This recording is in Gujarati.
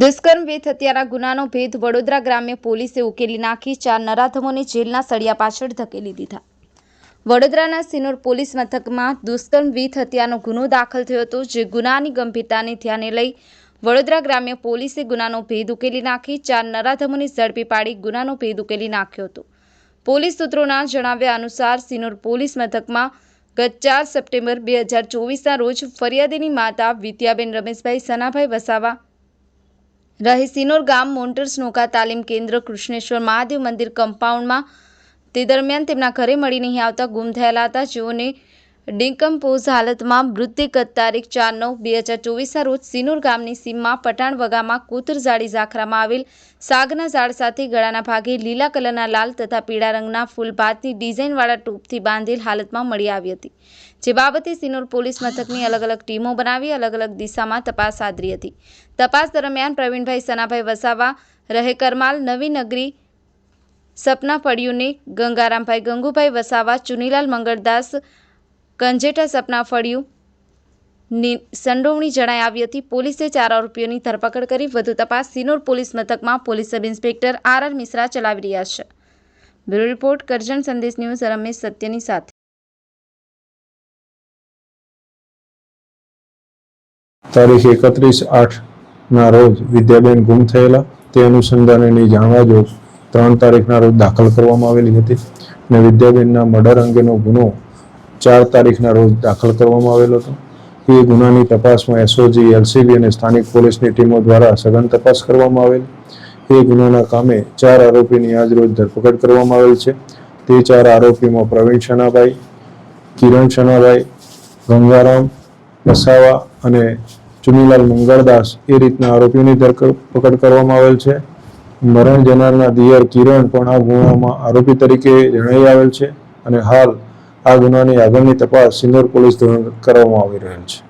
દુષ્કર્મ વેથ હત્યાના ગુનાનો ભેદ વડોદરા ગ્રામ્ય પોલીસે ઉકેલી નાખી. ચાર નરાધમોને જેલના સળિયા પાછળ ધકેલી દીધા. વડોદરાના સિનોર પોલીસ મથકમાં દુષ્કર્મ વીથ હત્યાનો ગુનો દાખલ થયો હતો, જે ગુનાની ગંભીરતાને ધ્યાને લઈ વડોદરા ગ્રામ્ય પોલીસે ગુનાનો ભેદ ઉકેલી નાખી. ચાર નરાધમોને ઝડપી પાડી ગુનાનો ભેદ ઉકેલી નાખ્યો હતો. પોલીસ સૂત્રોના જણાવ્યા અનુસાર, સિનોર પોલીસ મથકમાં ગત ચાર સપ્ટેમ્બર બે હજાર ચોવીસના રોજ ફરિયાદીની માતા વિદ્યાબેન રમેશભાઈ, સનાભાઈ વસાવા રહે સિનોર ગામ મોન્ટર્સ નૌકા તાલીમ કેન્દ્ર કૃષ્ણેશ્વર મહાદેવ મંદિર કમ્પાઉન્ડમાં તે દરમિયાન તેમના ઘરે મળી નહીં આવતા ગુમ થયેલા હતા. જેઓને ડિકમ્પોઝ હાલતમાં મૃતદેહ તારીખ ચાર નવ બે હજાર ચોવીસના રોજ સિનોર ગામની સીમમાં પટાણ વગામાં કોતરઝાડી ઝાખરામાં આવેલ સાગના ઝાડ સાથે ગળાના ભાગે લીલા કલરના લાલ તથા પીળા રંગના ફૂલભાતની ડિઝાઇનવાળા ટૂપથી બાંધેલ હાલતમાં મળી આવી હતી. જે બાબતે સિનોર પોલીસ મથકની અલગ અલગ ટીમો બનાવી અલગ અલગ દિશામાં તપાસ આદરી હતી. તપાસ દરમિયાન પ્રવીણભાઈ સનાભાઈ વસાવા, રહે કરમાલ, નવી નગરી, સપના ફળિયુને, ગંગારામભાઈ ગંગુભાઈ વસાવા, ચુનીલાલ મંગળદાસ કંજેટા સપના ફળિયું. સંડોવણી જણાઈ આવી હતી. પોલીસે ચાર આરોપીઓની ધરપકડ કરી વધુ તપાસ સિનોર પોલીસ મથકમાં police sub inspector R R Mishra ચલાવી રહ્યા છે. બ્યુરો રિપોર્ટ, કરજણ સંદેશ ન્યૂઝ, રમેશ સત્યની સાથે. તારીખ એકત્રીસ આઠના રોજ વિદ્યાબેન ગુમ થયેલા. તે અનુસંધાનેની જાણવા જો ત્રણ તારીખના રોજ દાખલ કરવામાં આવેલી હતી. અને વિદ્યાબેનના મર્ડર અંગેનો ગુનો ચાર તારીખના રોજ દાખલ કરવામાં આવેલો હતો. એ ગુનાની તપાસમાં એસઓજી એલસીબી અને સ્થાનિક પોલીસની ટીમો દ્વારા સઘન તપાસ કરવામાં આવેલ. એ ગુનાના કામે ચાર આરોપીની આજ રોજ ધરપકડ કરવામાં આવેલ છે. તે ચાર આરોપીમાં પ્રવીણ શનાભાઈ કિરણ શનાભાઈ ગંગારામ, વસાવા અને ચુનીલાલ મંગળદાસ એ રીતના આરોપીઓની ધરપકડ કરવામાં આવેલ છે. મરણ જનારના દિયર કિરણ પણ આ ગુનામાં આરોપી તરીકે જણાઈ આવેલ છે અને હાલ આ ગુનાની આગળની તપાસ સિનોર પોલીસ દ્વારા કરવામાં આવી રહેલ છે.